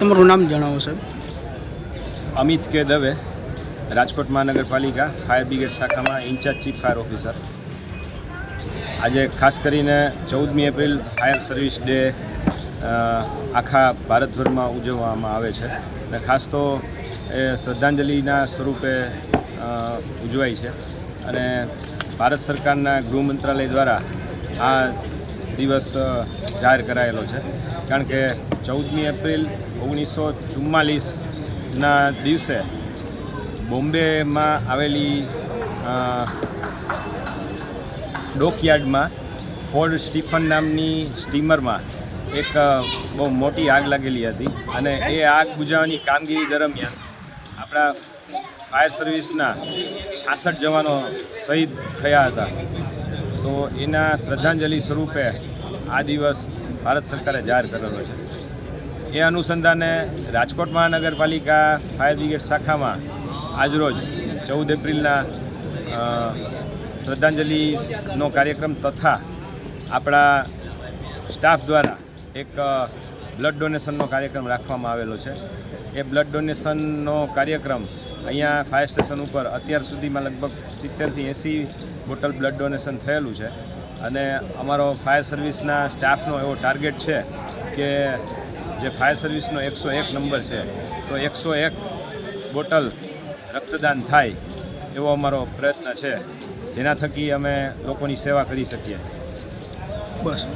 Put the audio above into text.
તમારું નામ જણાવો સાહેબ. અમિત કે દવે, રાજકોટ મહાનગરપાલિકા ફાયર બ્રિગેડ શાખામાં in charge chief fire officer. આજે ખાસ કરીને ચૌદમી એપ્રિલ ફાયર સર્વિસ ડે આખા ભારતભરમાં ઉજવવામાં આવે છે અને ખાસ તો એ શ્રદ્ધાંજલિના સ્વરૂપે ઉજવાય છે. અને ભારત સરકારના ગૃહ મંત્રાલય દ્વારા આ દિવસ જાહેર કરાયેલો છે. કારણ કે ચૌદમી એપ્રિલ ઓગણીસો ચુમ્માલીસના દિવસે બોમ્બેમાં આવેલી ડોકયાર્ડમાં ફોર્ડ સ્ટીફન નામની સ્ટીમરમાં એક બહુ મોટી આગ લાગેલી હતી અને એ આગ બુજાવવાની કામગીરી દરમિયાન આપણા ફાયર સર્વિસના છાસઠ જવાનો શહીદ થયા હતા. તો એના શ્રદ્ધાંજલિ સ્વરૂપે આ દિવસ ભારત સરકારે જાહેર કરેલો છે. એ અનુસંધાને રાજકોટ મહાનગરપાલિકા ફાયર બ્રિગેડ શાખામાં આજરોજ ચૌદ એપ્રિલના શ્રદ્ધાંજલિનો કાર્યક્રમ તથા આપણા સ્ટાફ દ્વારા એક બ્લડ ડોનેશનનો કાર્યક્રમ રાખવામાં આવેલો છે. એ બ્લડ ડોનેશનનો કાર્યક્રમ અહીંયા ફાયર સ્ટેશન ઉપર અત્યાર સુધીમાં લગભગ સિત્તેરથી એંસી બોટલ બ્લડ ડોનેશન થયેલું છે. અને અમારો ફાયર સર્વિસના સ્ટાફનો એવો ટાર્ગેટ છે કે જે ફાયર સર્વિસનો એકસો એક નંબર છે, તો એકસો એક બોટલ રક્તદાન થાય એવો અમારો પ્રયત્ન છે. જેના થકી અમે લોકોની સેવા કરી શકીએ. બસ.